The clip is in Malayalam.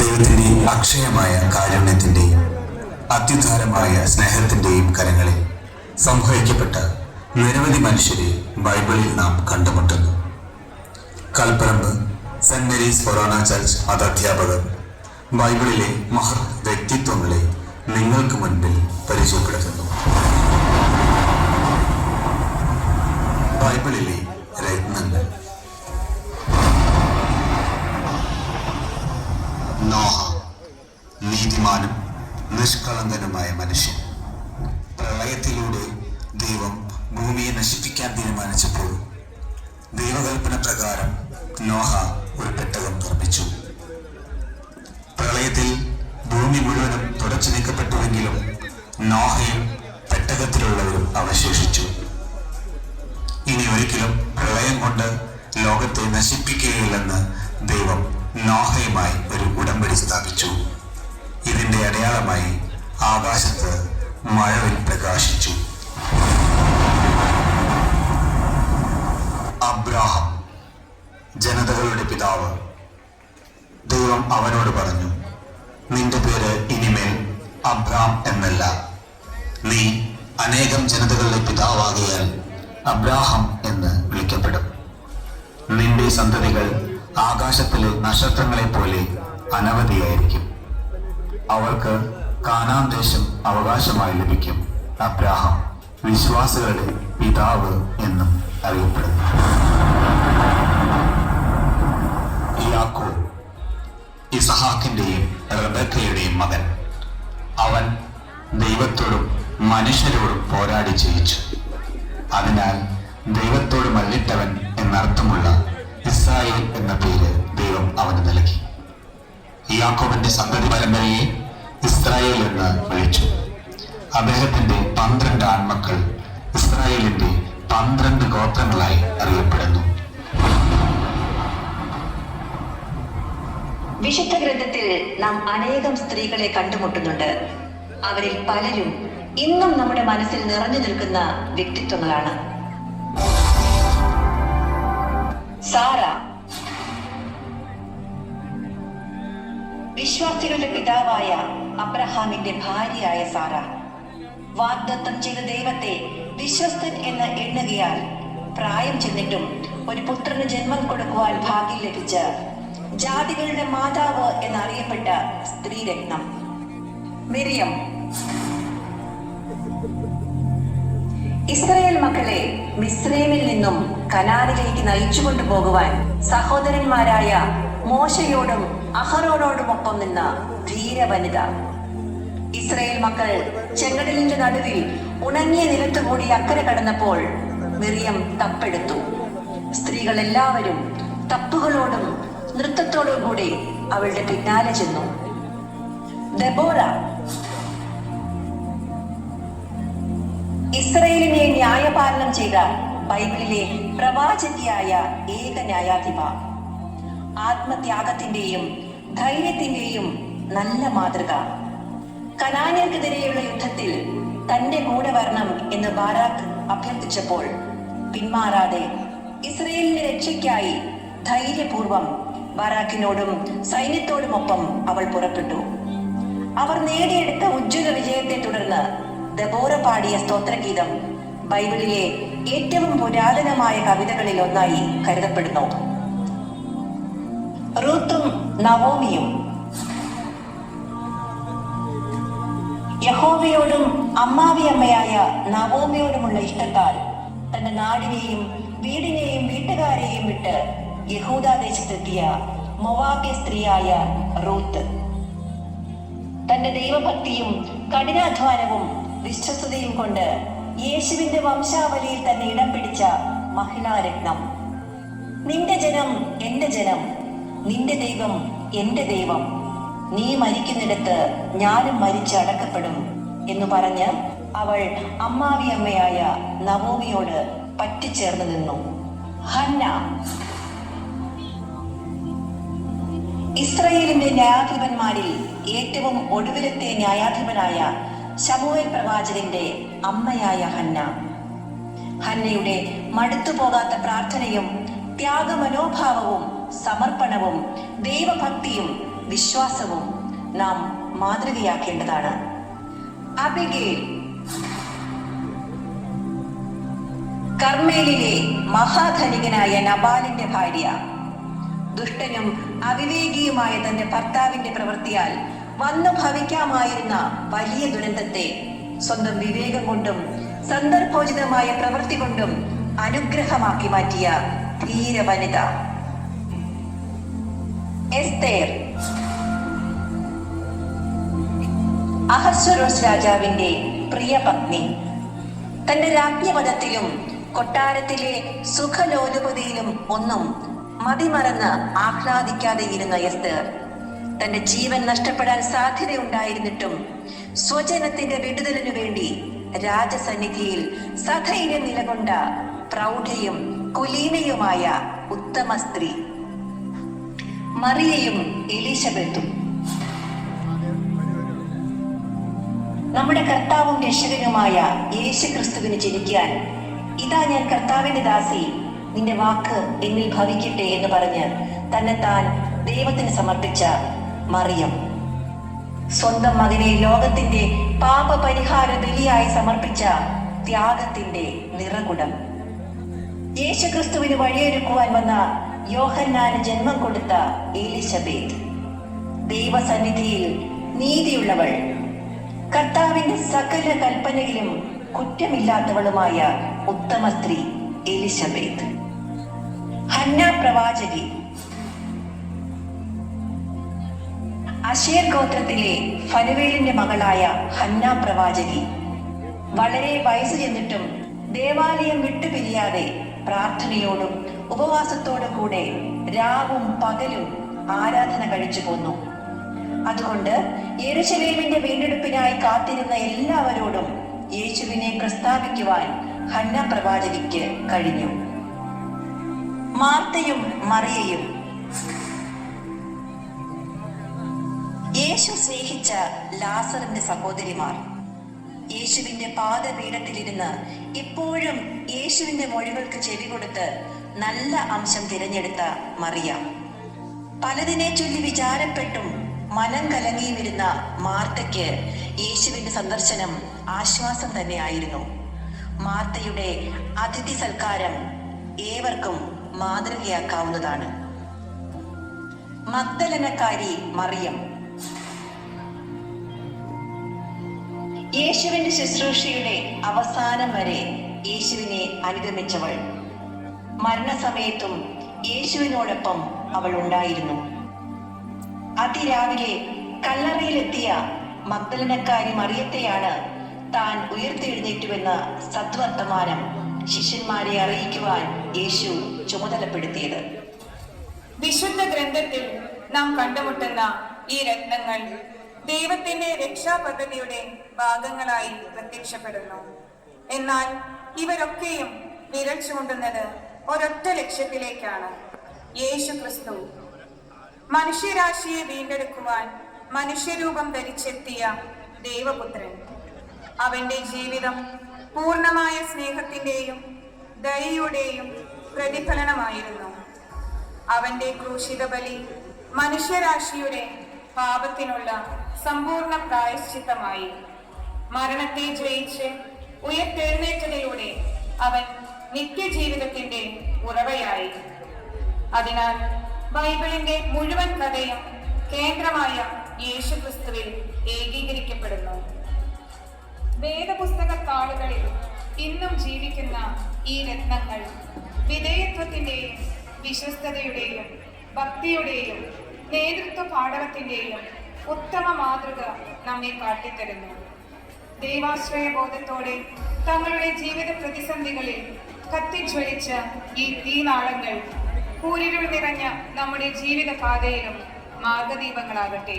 ദൈവത്തിന്റെ അക്ഷയമായ കാരുണ്യത്തിന്റെയും അത്യുദാരമായ സ്നേഹത്തിന്റെയും കരങ്ങളിൽ സംഭവിക്കപ്പെട്ട നിരവധി മനുഷ്യരെ ബൈബിളിൽ നാം കണ്ടുമുട്ടുന്നു. Kalparambu saint Mary's forane church മതാധ്യാപകർ ബൈബിളിലെ മഹത് വ്യക്തിത്വങ്ങളെ നിങ്ങൾക്ക് മുൻപിൽ പരിചയപ്പെടുത്തുന്നു. പ്രളയത്തിലൂടെ ദൈവം ഭൂമിയെ നശിപ്പിക്കാൻ തീരുമാനിച്ചപ്പോൾ ദൈവകൽപ്പന പ്രകാരം നോഹ ഒരു പെട്ടകം നിർമ്മിച്ചു. പ്രളയത്തിൽ ഭൂമി മുഴുവനും തുടച്ചു നീക്കപ്പെട്ടുവെങ്കിലും നോഹയും പെട്ടകത്തിലുള്ളവരും അവശേഷിച്ചു. ഇനി ഒരിക്കലും പ്രളയം കൊണ്ട് ലോകത്തെ നശിപ്പിക്കുകയില്ലെന്ന് ദൈവം നോഹയുമായി ഒരു ഉടമ്പടി സ്ഥാപിച്ചു. ഇതിന്റെ അടയാളമായി ആകാശത്ത് മഴവിൽ പ്രകാശിച്ചു. അബ്രാഹം ജനതകളുടെ പിതാവ് ദൈവം അവനോട് പറഞ്ഞു നിന്റെ പേര് ഇനിമേൽ അബ്രാം എന്നല്ല. നീ അനേകം ജനതകളുടെ പിതാവാകിയാൽ അബ്രാഹം എന്ന് വിളിക്കപ്പെടും. നിന്റെ സന്തതികൾ ആകാശത്തിലെ നക്ഷത്രങ്ങളെ പോലെ അനവധിയായിരിക്കും. അവർക്ക് കാനാൻ ദേശം അവകാശമായി ലഭിക്കും. അബ്രാഹാം വിശ്വാസികളുടെ പിതാവ് എന്നും അറിയപ്പെടുന്നു. യാക്കോ ഇസഹാക്കിന്റെയും റബക്കയുടെയും മകൻ. അവൻ ദൈവത്തോടും മനുഷ്യരോടും പോരാടി ജയിച്ചു. അതിനാൽ ദൈവത്തോട് മല്ലിട്ടവൻ എന്നർത്ഥമുള്ള ഇസ്രായേൽ എന്ന പേര് ദൈവം അവന് നൽകി. യാക്കോബിന്റെ സന്തതി പരമ്പരയെ ഇസ്രായേൽ എന്ന് വിളിച്ചു. അദ്ദേഹത്തിന്റെ പന്ത്രണ്ട് ആൺമക്കൾ ഇസ്രായേലിന്റെ പന്ത്രണ്ട് ഗോത്രങ്ങളായി അറിയപ്പെടുന്നു. വിശുദ്ധ ഗ്രന്ഥത്തിൽ നാം അനേകം സ്ത്രീകളെ കണ്ടുമുട്ടുന്നുണ്ട്. അവരിൽ പലരും ഇന്നും നമ്മുടെ മനസ്സിൽ നിറഞ്ഞു നിൽക്കുന്ന വ്യക്തിത്വങ്ങളാണ്. സാറ വിശ്വാസികളുടെ പിതാവായ അബ്രഹാമിന്റെ ഭാര്യയായ സാറ. വാഗ്ദത്തം ചെയ്ത ദൈവത്തെ വിശ്വസ്തൻ എന്ന് എണ്ണുകയാൽ പ്രായം ചെന്നിട്ടും ഒരു പുത്രന് ജന്മം കൊടുക്കുവാൻ ഭാഗ്യം ലഭിച്ച ജാതികളുടെ മാതാവ് എന്നറിയപ്പെട്ട സ്ത്രീരത്നം. മിറിയം ഇസ്രയേൽ മക്കളെ മിസ്രൈമിൽ നിന്നും കനാനിലേക്ക് നയിച്ചു കൊണ്ടുപോകുവാൻ സഹോദരന്മാരായ മോശയോടും അഹറോനോടുമൊപ്പം നിന്ന ധീര വനിത. ഇസ്രയേൽ മക്കൾ ചെങ്കടലിന്റെ നടുവിൽ ഉണങ്ങിയ നിലത്തുകൂടി അക്കരെ കടന്നപ്പോൾ മിറിയം തപ്പെടുത്തു. സ്ത്രീകൾ എല്ലാവരും തപ്പുകളോടും നൃത്തത്തോടും കൂടി അവളുടെ പിന്നാലെ ചെന്നു. ദബോറ ഇസ്രയേലിനെ ന്യായപാലനം ചെയ്ത ബൈബിളിലെ പ്രവാചകിയായ ഏക ന്യായാധിപ. ആത്മത്യാഗത്തിന്റെയും ധൈര്യത്തിന്റെയും നല്ല മാതൃക. കനാന്യർക്കെതിരെയുള്ള യുദ്ധത്തിൽ തന്റെ കൂടെ വരണം എന്ന് ബാരാക്ക് അഭ്യർത്ഥിച്ചപ്പോൾ പിന്മാറാതെ ഇസ്രയേലിന്റെ രക്ഷയ്ക്കായി ധൈര്യപൂർവം ബാരാക്കിനോടും സൈന്യത്തോടുമൊപ്പം അവൾ പുറപ്പെട്ടു. അവർ നേടിയെടുത്ത ഉജ്ജ്വല വിജയത്തെ തുടർന്ന് ദബോറ പാടിയ സ്തോത്രഗീതം ബൈബിളിലെ ഏറ്റവും പുരാതനമായ കവിതകളിൽ ഒന്നായി കരുതപ്പെടുന്നു. റൂത്തും നവോമിയും. യഹോവയോടും അമ്മാവിയമ്മയായ നവോമിയോടുമുള്ള ഇഷ്ടത്താൽ തന്റെ നാടിനെയും വീടിനെയും വീട്ടുകാരെയും വിട്ട് യഹൂദാദേശത്തെത്തിയ മൊവാബ്യ സ്ത്രീയായ റൂത്ത്. തന്റെ ദൈവഭക്തിയും കഠിനാധ്വാനവും വിശ്വസ്തയും കൊണ്ട് യേശുവിന്റെ വംശാവലിയിൽ തന്നെ ഇടം പിടിച്ച മഹിളാരത്നം. നിന്റെ ജനം എന്റെ ജനം നിന്റെ ദൈവം എന്റെ ദൈവം. നീ മരിക്കുന്നിടത്ത് ഞാനും മരിച്ച് അടക്കപ്പെടും എന്ന് പറഞ്ഞ് അവൾ അമ്മാവിയമ്മയായ നവോമിയോട് പറ്റിച്ചേർന്ന് നിന്നു. ഹന്ന. ഇസ്രയേലിന്റെ ന്യായാധിപന്മാരിൽ ഏറ്റവും ഒടുവിലത്തെ ന്യായാധിപനായ ശമുവേൽ പ്രവാചകന്റെ അമ്മയായ ഹന്ന. ഹന്നയുടെ മടുത്തുപോകാത്ത പ്രാർത്ഥനയും ത്യാഗമനോഭാവവും സമർപ്പണവും ദൈവഭക്തിയും വിശ്വാസവും നാം മാതൃകയാക്കേണ്ടതാണ്. കർമ്മേലിലെ മഹാധനികനായ നബാലിന്റെ ഭാര്യ. ദുഷ്ടനും അവിവേകിയുമായ തന്റെ ഭർത്താവിന്റെ പ്രവൃത്തിയാൽ വന്നു ഭവിക്കാമായിരുന്ന വലിയ ദുരന്തത്തെ സ്വന്തം വിവേകം കൊണ്ടും സന്ദർഭോചിതമായ പ്രവൃത്തി കൊണ്ടും അനുഗ്രഹമാക്കി മാറ്റിയ ധീര വനിത എസ്തേർ. അഹസ്വരോസ് രാജാവിന്റെ പ്രിയ പത്നി. തന്റെ രാജ്ഞപദത്തിലും കൊട്ടാരത്തിലെ സുഖലോലുപതിയിലും ഒന്നും മതിമറന്ന് ആഹ്ലാദിക്കാതെ ഇരുന്ന എസ്തേർ തന്റെ ജീവൻ നഷ്ടപ്പെടാൻ സാധ്യതയുണ്ടായിരുന്നിട്ടും സ്വജനത്തിന്റെ വിടുതലിനു വേണ്ടി രാജസന്നിധിയിൽ സധൈര്യം നിലകൊണ്ട പ്രൗഢയും കുലീനയുമായ ഉത്തമ സ്ത്രീ. മറിയയും എലീശബത്തും നമ്മുടെ കർത്താവും രക്ഷകനുമായ യേശു ക്രിസ്തുവിന് ജനിക്കാൻ ഇതാ ഞാൻ കർത്താവിന്റെ ദാസി നിന്റെ വാക്ക് എന്നിൽ ഭവിക്കട്ടെ എന്ന് പറഞ്ഞ് തന്നെ താൻ ദൈവത്തിന് സമർപ്പിച്ച മറിയം. സ്വന്തം മകനെ ലോകത്തിന്റെ പാപ പരിഹാര ബലിയായി സമർപ്പിച്ച ത്യാഗത്തിന്റെ നിറകുടം. യേശു ക്രിസ്തുവിന് വഴിയൊരുക്കുവാൻ വന്ന യോഹന്നാന് ജന്മം കൊടുത്ത എലിസബേത്ത്. ദൈവസന്നിധിയിൽ നീതിയുള്ളവൾ. കർത്താവിന്റെ സകല കൽപ്പനയിലും കുറ്റമില്ലാത്തവളുമായ ഉത്തമ സ്ത്രീ എലിസബേത്ത്. ഹന്ന പ്രവാചകി. അശേർ ഗോത്രത്തിലെ ഫനുവേലിന്റെ മകളായ ഹന്ന പ്രവാചകി. വളരെ വയസ്സ് ചെന്നിട്ടും ദേവാലയം വിട്ടുപിരിയാതെ പ്രാർത്ഥനയോടും ഉപവാസത്തോടും കൂടെ രാവും പകലും ആരാധന കഴിച്ചു പോന്നു. അതുകൊണ്ട് യെരുശലേമിന്റെ വീണ്ടെടുപ്പിനായി കാത്തിരുന്ന എല്ലാവരോടും യേശുവിനെ പ്രസ്താവിക്കുവാൻ ഹന്ന പ്രവാചകിക്ക് കഴിഞ്ഞു. മാർത്തയും മറിയയും യേശു സ്നേഹിച്ച ലാസറിന്റെ സഹോദരിമാർ യേശുവിന്റെ പാദപീഠത്തിലിരുന്ന് ഇപ്പോഴും യേശുവിന്റെ മൊഴികൾക്ക് ചെവി കൊടുത്ത് നല്ല അംശം തിരഞ്ഞെടുത്ത മറിയ. പലതിനെ ചൊല്ലി വിചാരപ്പെട്ടും മനം കലങ്ങിയുമിരുന്ന മാർത്തയ്ക്ക് യേശുവിന്റെ സന്ദർശനം ആശ്വാസം തന്നെയായിരുന്നു. മാർത്തയുടെ അതിഥി സൽക്കാരം ഏവർക്കും മാതൃകയാക്കാവുന്നതാണ്. മത്തലനക്കാരി മറിയം. യേശുവിന്റെ ശുശ്രൂഷയുടെ അവസാനം വരെ യേശുവിനെ അനുഗമിച്ചവൾ. മരണസമയത്തും യേശുവിനോടൊപ്പം അവൾ ഉണ്ടായിരുന്നു. അതിരാവിലെ കല്ലറയിലെത്തിയ മഗ്ദലനക്കാരി മറിയത്തെയാണ് താൻ ഉയർത്തെഴുന്നേറ്റുവെന്ന സദ്വർത്തമാനം ശിഷ്യന്മാരെ അറിയിക്കുവാൻ യേശു ചുമതലപ്പെടുത്തിയത്. വിശുദ്ധ ഗ്രന്ഥത്തിൽ നാം കണ്ടുമുട്ടുന്ന ഈ രത്നങ്ങൾ ദൈവത്തിന്റെ രക്ഷാപദ്ധതിയുടെ ഭാഗങ്ങളായി പ്രത്യക്ഷപ്പെടുന്നു. എന്നാൽ ഇവരൊക്കെയും വിരൽ ചൂണ്ടുന്നത് ഒരൊറ്റ ലക്ഷ്യത്തിലേക്കാണ് യേശു ക്രിസ്തു മനുഷ്യരാശിയെ വീണ്ടെടുക്കുവാൻ മനുഷ്യരൂപം ധരിച്ചെത്തിയ ദൈവപുത്രൻ. അവന്റെ ജീവിതം പൂർണമായ സ്നേഹത്തിന്റെയും ദയയുടെയും പ്രതിഫലനമായിരുന്നു. അവന്റെ ക്രൂശിത ബലി മനുഷ്യരാശിയുടെ പാപത്തിനുള്ള സമ്പൂർണ പ്രായശ്ചിത്തമായി. മരണത്തെ ജയിച്ച് ഉയർത്തെഴുന്നേറ്റതിലൂടെ അവൻ നിത്യജീവിതത്തിന്റെ ഉറവയായി അതിനാൽ ബൈബിളിന്റെ മുഴുവൻ കഥയും കേന്ദ്രമായ യേശുക്രിസ്തുവിൽ ഏകീകരിക്കപ്പെടുന്നു. വേദപുസ്തക താളുകളിൽ ഇന്നും ജീവിക്കുന്ന ഈ രത്നങ്ങൾ വിധേയത്വത്തിന്റെയും വിശ്വസ്തതയുടെയും ഭക്തിയുടെയും നേതൃത്വ പാഠവത്തിന്റെയും ഉത്തമ മാതൃക നമ്മെ കാട്ടിത്തരുന്നു. ദൈവാശ്രയ ബോധത്തോടെ തങ്ങളുടെ ജീവിത പ്രതിസന്ധികളിൽ കത്തിജ്വലിച്ച ഈ തീനാളങ്ങൾ കൂരിരുൾ നിറഞ്ഞ നമ്മുടെ ജീവിത പാതയിലും മാർഗദീപങ്ങളാകട്ടെ.